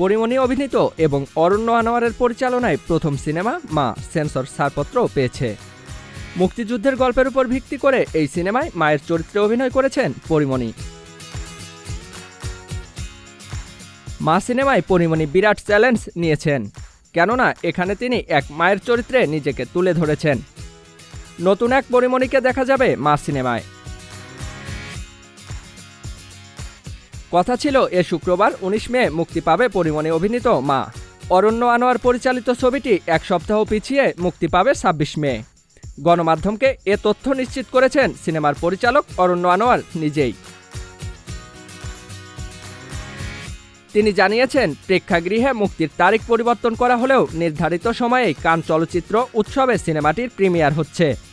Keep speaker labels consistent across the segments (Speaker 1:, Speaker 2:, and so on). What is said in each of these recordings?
Speaker 1: পরিমণি অভিনীত এবং অরণ্য আনোয়ারের পরিচালনায় প্রথম সিনেমা মা সেন্সর ছাড়পত্র পেয়েছে। মুক্তিযুদ্ধের গল্পের উপর ভিত্তি করে এই সিনেমায় মায়ের চরিত্রে অভিনয় করেছেন পরিমণি। মা সিনেমায় পরিমণি বিরাট চ্যালেঞ্জ নিয়েছেন, কেননা এখানে তিনি এক মায়ের চরিত্রে নিজেকে তুলে ধরেছেন। নতুন এক পরিমণিকে দেখা যাবে মা সিনেমায়। কথা ছিল, এ শুক্রবার উনিশ মে মুক্তি পাবে পরিমণি অভিনীত মা। অরণ্য আনোয়ার পরিচালিত ছবিটি এক সপ্তাহ পিছিয়ে মুক্তি পাবে ছাব্বিশ মে। গণমাধ্যমকে এ তথ্য নিশ্চিত করেছেন সিনেমার পরিচালক অরণ্য আনোয়ার নিজেই। তিনি জানিয়েছেন, প্রেক্ষাগৃহে মুক্তির তারিখ পরিবর্তন করা হলেও নির্ধারিত সময়েই কান চলচ্চিত্র উৎসবে সিনেমাটির প্রিমিয়ার হচ্ছে।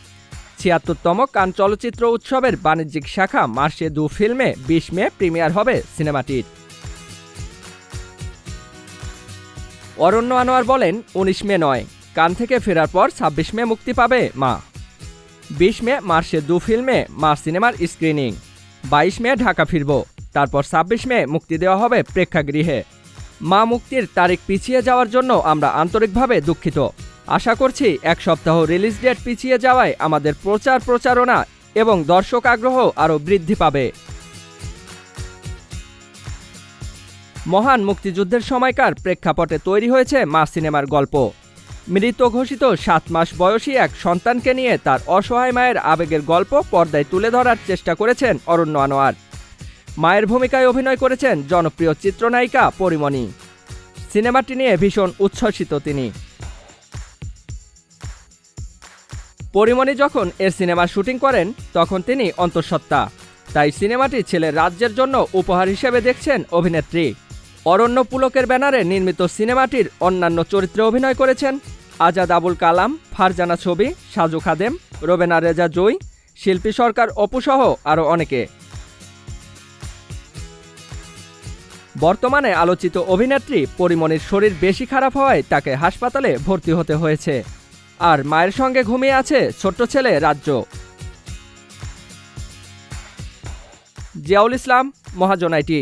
Speaker 1: ছিয়াত্তরতম কান চলচ্চিত্র উৎসবের বাণিজ্যিক শাখা মার্শে দু ফিল্মে বিশ মে প্রিমিয়ার হবে সিনেমাটির। অরণ্য আনোয়ার বলেন, উনিশ মে নয়, কান থেকে ফেরার পর ছাব্বিশ মে মুক্তি পাবে মা। বিশ মে মার্শে দু ফিল্মে মা সিনেমার স্ক্রিনিং। বাইশ মে ঢাকা ফিরব, তারপর ছাব্বিশ মে মুক্তি দেওয়া হবে প্রেক্ষাগৃহে। মা মুক্তির তারিখ পিছিয়ে যাওয়ার জন্য আমরা আন্তরিকভাবে দুঃখিত। আশা করছি এক সপ্তাহ রিলিজ ডেট পিছিয়ে যাওয়ায় আমাদের প্রচার প্রচারণা এবং দর্শক আগ্রহ আরও বৃদ্ধি পাবে। মহান মুক্তিযুদ্ধের সময়কার প্রেক্ষাপটে তৈরি হয়েছে মা সিনেমার গল্প। মৃত ঘোষিত সাত মাস বয়সী এক সন্তানকে নিয়ে তার অসহায় মায়ের আবেগের গল্প পর্দায় তুলে ধরার চেষ্টা করেছেন অরণ্য আনোয়ার। মায়ের ভূমিকায় অভিনয় করেছেন জনপ্রিয় চিত্রনায়িকা পরিমণি। সিনেমাটি নিয়ে ভীষণ উচ্ছ্বসিত তিনি। পরিমণি যখন এর সিনেমা শুটিং করেন, তখন তিনি অন্তঃসত্ত্বা। তাই সিনেমাটি ছেলের রাজ্যের জন্য উপহার হিসেবে দেখছেন অভিনেত্রী। অরণ্য পুলকের ব্যানারে নির্মিত সিনেমাটির অন্যান্য চরিত্রে অভিনয় করেছেন আজাদ আবুল কালাম, ফারজানা ছবি, সাজু খাদেম, রোবেনা রেজা জয় শিল্পী সরকার অপুসহ আরও অনেকে। বর্তমানে আলোচিত অভিনেত্রী পরিমণির শরীর বেশি খারাপ হওয়ায় তাকে হাসপাতালে ভর্তি হতে হয়েছে। আর মায়ের সঙ্গে ঘুমিয়ে আছে ছোট্ট ছেলে রাজ্য। জিয়াউল ইসলাম মহাজনাইটি